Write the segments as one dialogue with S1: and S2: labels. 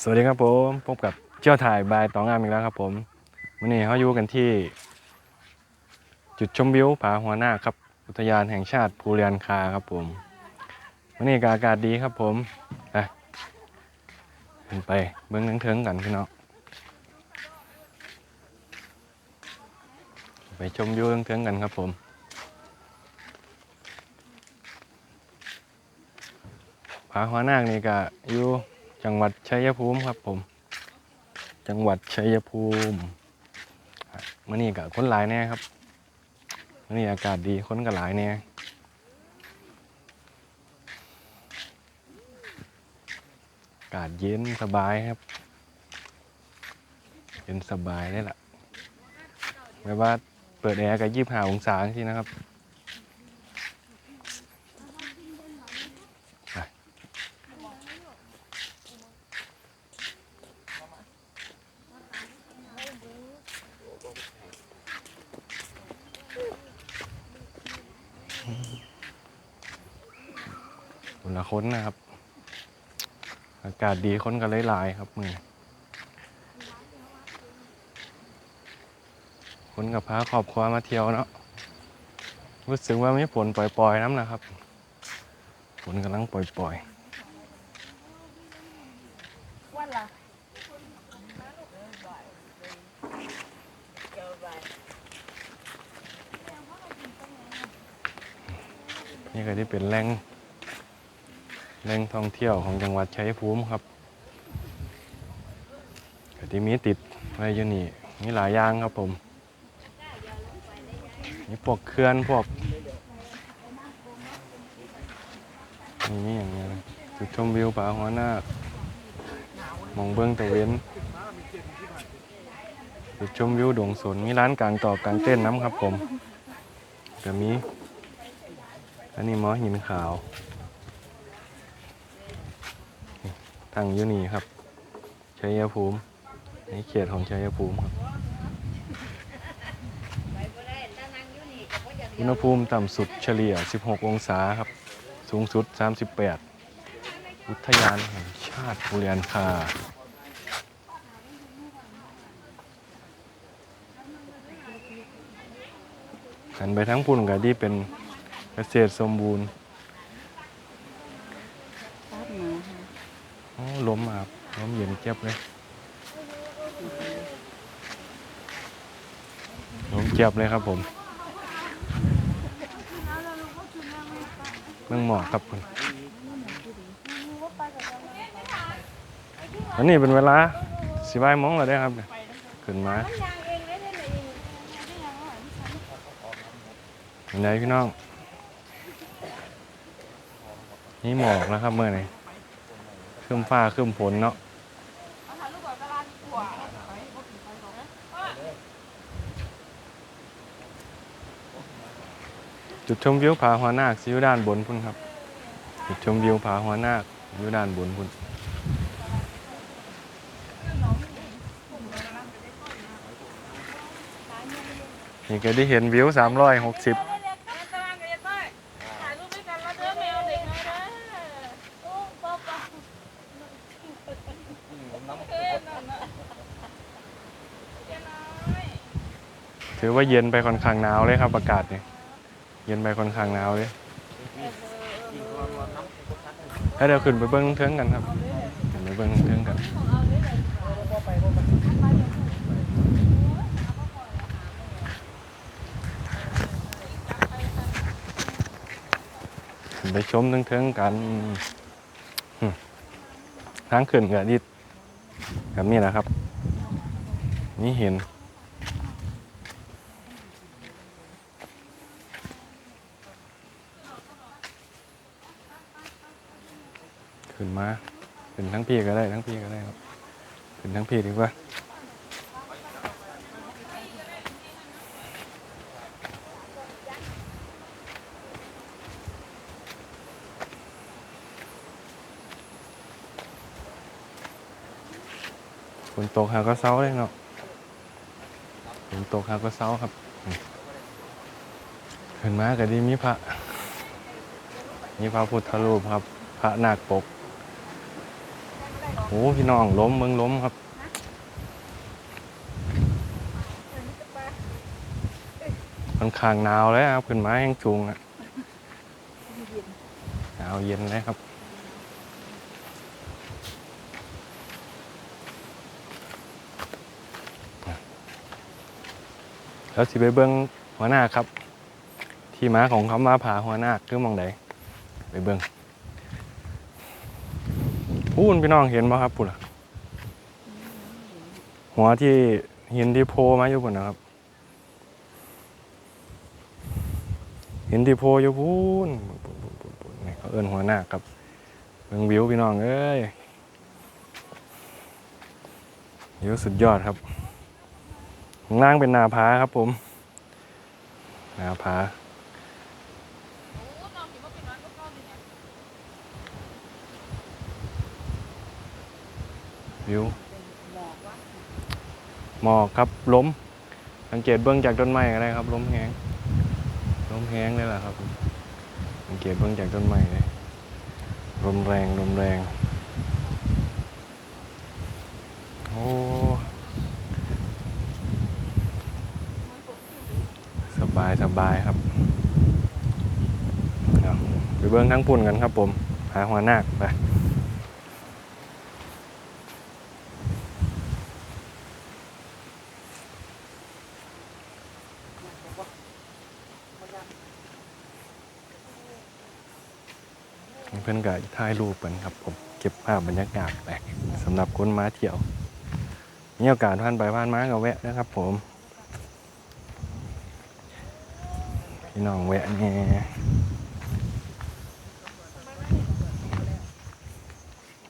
S1: สวัสดีครับผมพบกับเจ้าถ่ายบายตองงามอีกแล้วครับผมวันนี้เขาอยู่กันที่ จุดชมวิวผาหัวหน้าครับอุทยานแห่งชาติภูเรียนคาครับผมวันนี้อากาศดีครับผมไปขึ้นไปเบื้องเทิงๆกันพี่น้องไปชมวิวเทิงๆกันครับผมผาหัวหน้านี่ก็อยู่ จังหวัดชัยภูมิครับผม จังหวัดชัยภูมิมื่อนี้ก็คนหลายแน่ครับมื่อนี้อากาศดีคนก็หลายแน่อากาศเย็นสบายครับ เย็นสบายได้ละไม่ว่าเปิดแอร์ก็ยี่สิบห้าองศาที่นะครับ ละคนนะครับ อากาศดีคนก็เลยหลายครับมือคนกับพาครอบครัวมาเที่ยวเนาะรู้สึกว่ามีฝนปล่อยๆน้ำนะครับฝนกำลังปล่อย
S2: วันละ
S1: ๆนี่ก็ที่เป็นแหล่ง แหล่งท่องเที่ยวของจังหวัดชัยภูมิครับก็ที่มีติดไว้อยู่นี่มีหลายอย่างครับผมมีพวกเขื่อนพวกนี่มีอย่างเงี้ยจุดชมวิวผาหัวหน้ามองเบื้องตะเวนจุดชมวิวดวงสนมีร้านกลางต่อกลางเต้นน้ำครับผมก็มีอันนี้หมอหินขาวนี่ ตั้งอยู่นี่ครับชัยภูมิในเขตของชัยภูมิครับอุณหภูมิต่ำสุดเฉลี่ย 16 องศาครับ สูงสุด 38 อุทยานแห่งชาติภูเรียนคาหันไปทั้งปุ่นกับที่เป็นเกษตรสมบูรณ์
S2: ทราบมาค่ะ
S1: อ๋อ ล้มมาครับล้มเย็นเจ็บเลยล้มเจ็บเลยครับผมเมืองหมอกครับคุณอันนี้เป็นเวลาสิบายโมงแล้วได้ครับขึ้นมาเป็นไงพี่น้อง นี่หมอกนะครับเมื่อไหร่ ครึ้มฟ้าครึ้มฝนเนาะจุดชมวิวผาหัวนาคอยู่ด้านบนพุ่นครับ จุดชมวิวผาหัวนาคอยู่ด้านบนพุ่นนี่ก็ได้เห็นวิว360
S2: ถ่ายรูปด้วยกันแล้วเด้อแมวเด็กน้อยเด้อโอ้ป๊าป๊าเอ้ยนั่นน่ะเจ้าน้อย
S1: ว่าเย็นไปค่อนข้างหนาวเลยครับอากาศเนี่ยเย็นไปค่อนข้างหนาวเลยถ้าเดี๋ยวขึ้นไปเบิ้งเทิงกันครับขึ้นไปเบิ้งเทิงกันไปชมเทิงๆกันทางขึ้นกับดิดกับนี่แหละครับ นี่เห็น ขึ้นมาขึ้นทั้งพี่ก็ได้ทั้งพี่ก็ได้ครับขึ้นทั้งพี่ดีกว่าฝนตกหาก็เซาเลยเนาะฝนตกหาก็เซาครับขึ้นมาก็ดีมีพระมีพระพุทธรูปครับ พระนาคปก อ้พี่น้องล้มเมืองล้มครับค่อนข้างหนาวเลยครับขึ้นมาแห้งจูงอะหนาวเย็นเลยครับแล้วสิไปเบิ้งหัวหน้าครับ ที่มาของคำว่าผาหัวหน้าคือมองใดไปเบิ้ง พูนพี่น้องเห็นบ่ครับปุ่นหัวที่หินที่โพมาอยู่ปุ่นนะครับหินที่โพอยู่พูนเขาเอิ้นหัวหน้าครับเบิ้งวิวพี่น้องเอ้ยวิวสุดยอดครับข้างล่างเป็นนาผาครับผมนาผา
S2: โอ้น้องเห็นว่าเป็นน้อยก็ก้อนเลยเนี่ย
S1: วิว
S2: หมอก
S1: ครับล้ม สังเกตเบื้องจากต้นไม้ก็ได้ครับล้มแห้งล้มแห้งเลยล่ะครับ สังเกตเบื้องจากต้นไม้เลยลมแรงลมแรงโอ้สบายสบายครับไปเบื้องทั้งปุ่นกันครับผม หาหัวหน้าไป เพื่อนก็ถ่ายรูปกันครับผมเก็บภาพบรรยากาศไปสำหรับคนมาเที่ยวมีโอกาสผ่านไปผ่านมาก็แวะนะครับ ผมพี่น้องแวะแน่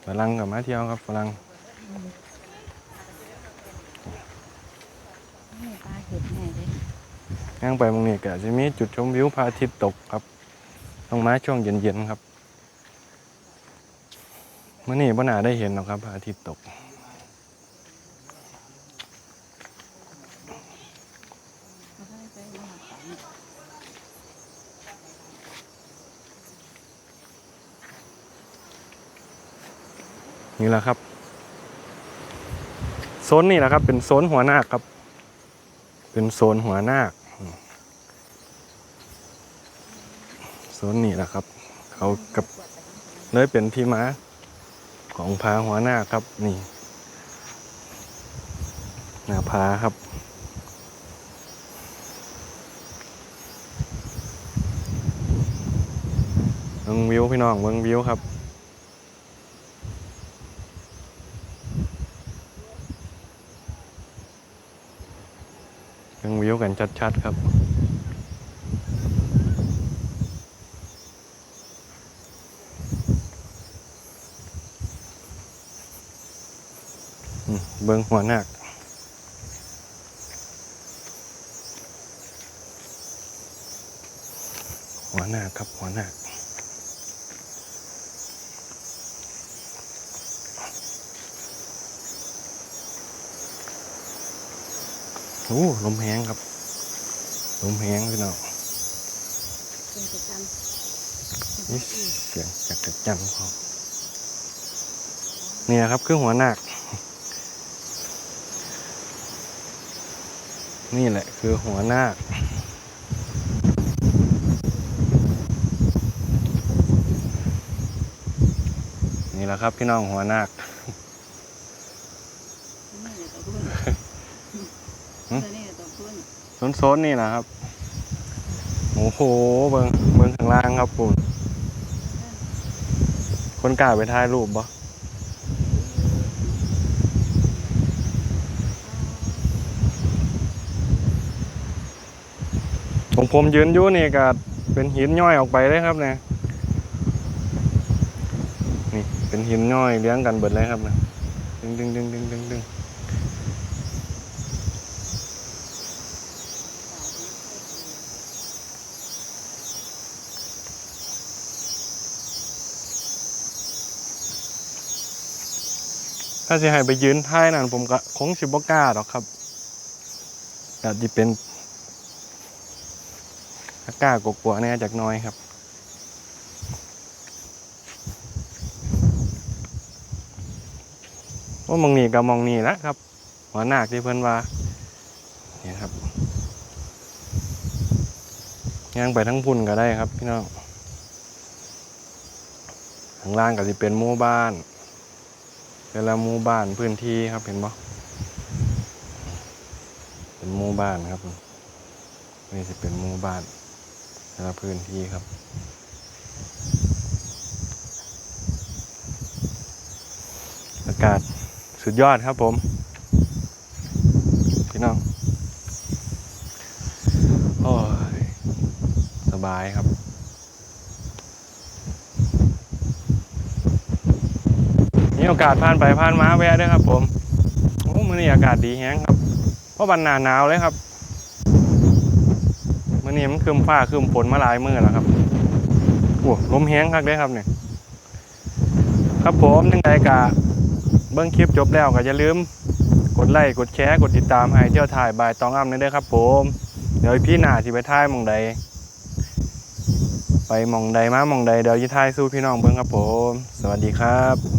S1: ฝรั่งกับมาเที่ยวครับฝรั่ง
S2: นี่ปลาเห็ดแน่เลย
S1: ย่างไปตรงนี้ก็จะมีจุดชมวิวพระอาทิตย์ตกครับ ต้องมาช่วงเย็นๆครับ เมื่อนี้พ่นาได้เห็นหรอกครับอาทิตย์ตก นี่แหละครับโซนนี่แหละครับ เป็นโซนหัวหนาคครับ เป็นโซนหัวหนาคโซนนี่แหละครับ เขากับเลยเป็นที่มา ของพาหัวหน้าครับนี่ หน้าพาครับเบิงวิวพี่น้องเบิงวิวครับยังวิวกันชัดๆครับ เบิ้งหัวหนักหัวหน้าครับหัวหน้าโอ้ลมแห้งครับ ลมแห้งพี่น้อง
S2: เป็นกิจกรรม
S1: นี่เสียงจากกระจันเขาเนี่ยครับคือหัวหนัก นี่แหละคือหัวหน้าคนี่แหละครับพี่น้องหัวหน้าค
S2: นี่ตัวพุ่น
S1: หึ
S2: ตัวนี้ตัวพุ่น
S1: โซนโซนๆนี่นะครับ โอ้โห เบิงเบิงข้างล่างครับปุ่นคนกล้าไปถ่ายรูปบ่ ผมผมยืนอยู่นี่ก็เป็นหินย่อยออกไปเลยครับเนี่ยนี่เป็นหินย่อยเลี้ยงกันเบิดเลยครับนะดึงดึงดึงดึงดึงดึงถ้าสิให้ไปยืนท้ายนั่นผมก็คงสิบกล้าหรอกครับอาจจะเป็น กล้ากลัวๆแน่จากน้อยครับว่ามองนี่กับมองนี่ละครับ หัวหน้าคที่เพิ่อนว่านี่ยครับย่างไปทั้งพุ่นก็ได้ครับ พี่น้องข้างล่างก็จะเป็นหมู่บ้านแต่ละหมู่บ้านพื้นที่ครับเห็นบ่เป็นหมู่บ้านครับนี่จะเป็นหมู่บ้าน แต่ละพื้นที่ครับอากาศสุดยอดครับผม พี่น้อง โอ้ย สบายครับมีโอกาสผ่านไปผ่านมาแวะด้วยครับผม โอ้มื้อนี้อากาศดีแฮงครับ เพราะวันหนาหนาวเลยครับ มื้อนี้มันคืมฟ้าคืมฝนมาหลายมื้อแล้วครับโอ้ลมแห้งคักเลยครับเนี่ยครับผมยังไงกะเบิ้องคลิปจบแล้วก็อย่าลืม กดไลค์กดแชร์กดติดตามให้เที่ยวถ่ายบายตองอ้ำนั่นด้ครับ ผม เดี๋ยวพี่หน้าสิไปถ่ายมองใด ไปมองใดมาหมองใดเดี๋ยวจะถ่ายสู้พี่น้องเบิ้งครับผม สวัสดีครับ